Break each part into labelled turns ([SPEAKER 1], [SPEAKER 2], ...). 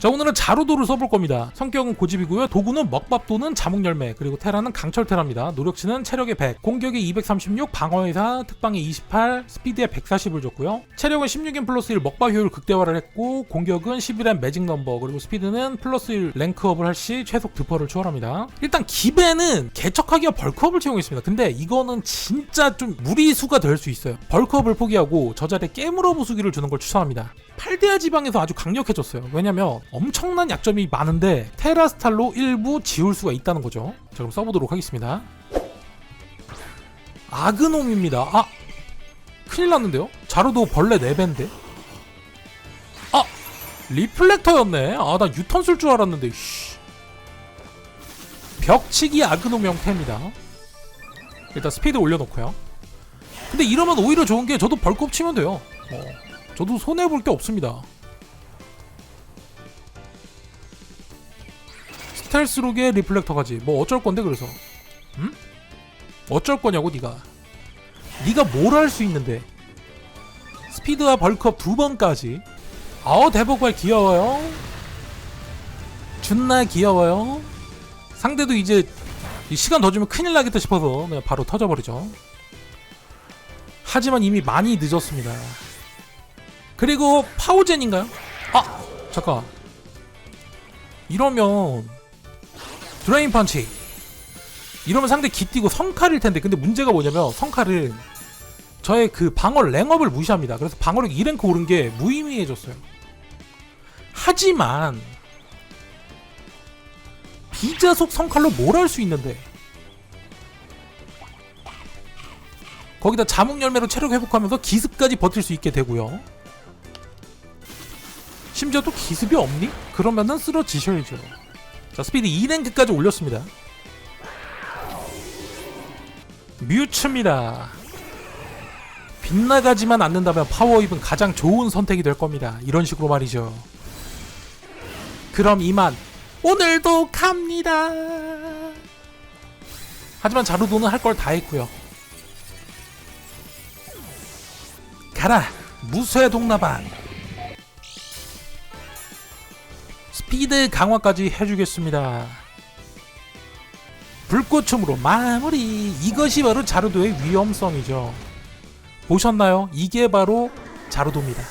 [SPEAKER 1] 자 오늘은 자루도를 써볼 겁니다. 성격은 고집이고요. 도구는 먹밥도는 자목열매 그리고 테라는 강철테라입니다. 노력치는 체력의 100 공격이 236 방어의 4 특방이 28 스피드에 140을 줬고요. 체력은 16인 플러스 1 먹밥 효율 극대화를 했고 공격은 11엔 매직 넘버 그리고 스피드는 플러스 1 랭크업을 할 시 최속 드퍼를 추월합니다. 일단 기배는 개척하기와 벌크업을 채용했습니다. 근데 이거는 진짜 좀 무리수가 될 수 있어요. 벌크업을 포기하고 저 자리에 깨물어 부수기를 주는 걸 추천합니다 팔데아 지방에서 아주 강력해졌어요. 왜냐면 엄청난 약점이 많은데 테라스탈로 일부 지울 수가 있다는 거죠. 자 그럼 써보도록 하겠습니다. 아그놈입니다. 아 큰일 났는데요? 자루도 벌레 4배인데? 아 리플렉터였네. 아 나 유턴 쓸 줄 알았는데 씨. 벽치기 아그놈 형태입니다. 일단 스피드 올려놓고요. 근데 이러면 오히려 좋은 게 저도 벌컵 치면 돼요. 어. 저도 손해 볼 게 없습니다. 스텔스록에 리플렉터까지. 뭐 어쩔 건데 그래서? 음? 어쩔 거냐고 네가. 네가 뭘 할 수 있는데? 스피드와 벌크업 두 번까지. 아우 대복발 귀여워요. 준나 귀여워요. 상대도 이제 이 시간 더 주면 큰일 나겠다 싶어서 그냥 바로 터져버리죠. 하지만 이미 많이 늦었습니다 그리고 파워젠인가요? 아 잠깐. 이러면 드레인 펀치. 이러면 상대 기뛰고 성칼일 텐데 근데 문제가 뭐냐면 성칼은 저의 그 방어 랭업을 무시합니다. 그래서 방어력 2랭크 오른 게 무의미해졌어요. 하지만 비자속 성칼로 뭘 할 수 있는데? 거기다 자목 열매로 체력 회복하면서 기습까지 버틸 수 있게 되고요 심지어 또 기습이 없니? 그러면은 쓰러지셔야죠. 자, 스피드 2랭크까지 올렸습니다. 뮤츠입니다. 빗나가지만 않는다면 파워입은 가장 좋은 선택이 될 겁니다. 이런 식으로 말이죠. 그럼 이만 오늘도 갑니다. 하지만 자루도는 할 걸 다 했고요. 가라 무쇠 동나반 스피드 강화까지 해주겠습니다. 불꽃춤으로 마무리. 이것이 바로 자루도의 위험성이죠. 보셨나요? 이게 바로 자루도입니다.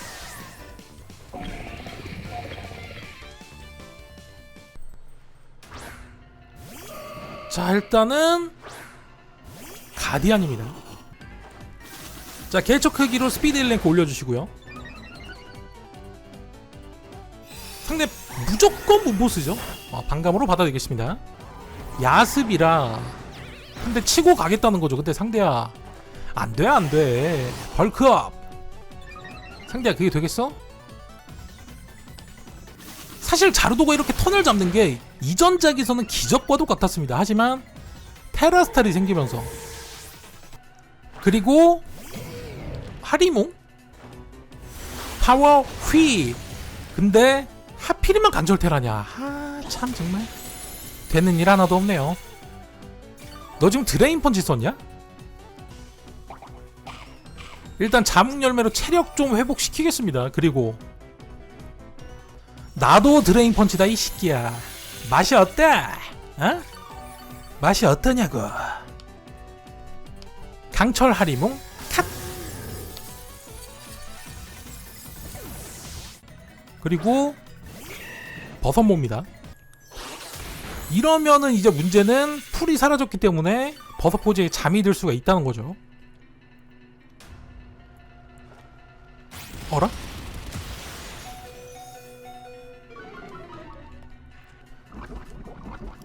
[SPEAKER 1] 자, 일단은 가디안입니다. 자, 개척 크기로 스피드 1랭크 올려주시고요. 상대 무조건 문보스죠. 어, 반감으로 받아들이겠습니다. 야습이라 근데 치고 가겠다는 거죠. 근데 상대야 안돼 안돼 벌크업 상대야 그게 되겠어? 사실 자르도가 이렇게 턴을 잡는 게 이전작에서는 기적과도 같았습니다. 하지만 테라스탈이 생기면서 그리고 하리몽 파워 휘 근데 하필이면 간절테라냐. 아 참 정말. 되는 일 하나도 없네요. 너 지금 드레인 펀치 썼냐? 일단 자목 열매로 체력 좀 회복시키겠습니다. 그리고 나도 드레인 펀치다 이 새끼야. 맛이 어때? 어? 맛이 어떠냐고. 강철 하리몽 컷 그리고 버섯모입니다. 이러면은 이제 문제는 풀이 사라졌기 때문에 버섯 포즈에 잠이 들 수가 있다는 거죠. 어라?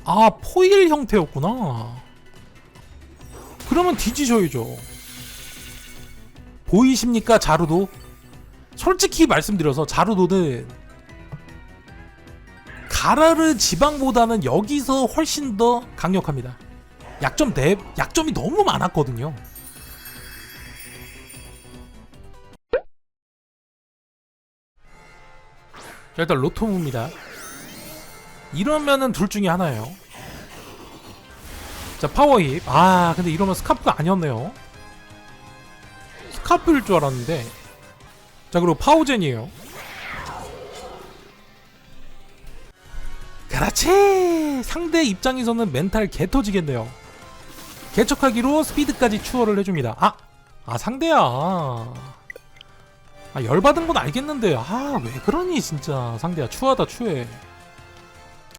[SPEAKER 1] 아, 포일 형태였구나. 그러면 뒤지셔야죠. 보이십니까, 자루도? 솔직히 말씀드려서 자루도는 가라르 지방보다는 여기서 훨씬 더 강력합니다. 약점 대 약점이 너무 많았거든요. 자, 일단 로토무입니다. 이러면은 둘 중에 하나예요. 자 파워힙. 아 근데 이러면 스카프가 아니었네요. 스카프일 줄 알았는데. 자 그리고 파워젠이에요. 그렇지 상대 입장에서는 멘탈 개 터지겠네요. 개척하기로 스피드까지 추월을 해줍니다. 아! 아 상대야. 아 열받은 건 알겠는데 아 왜 그러니 진짜. 상대야 추하다 추해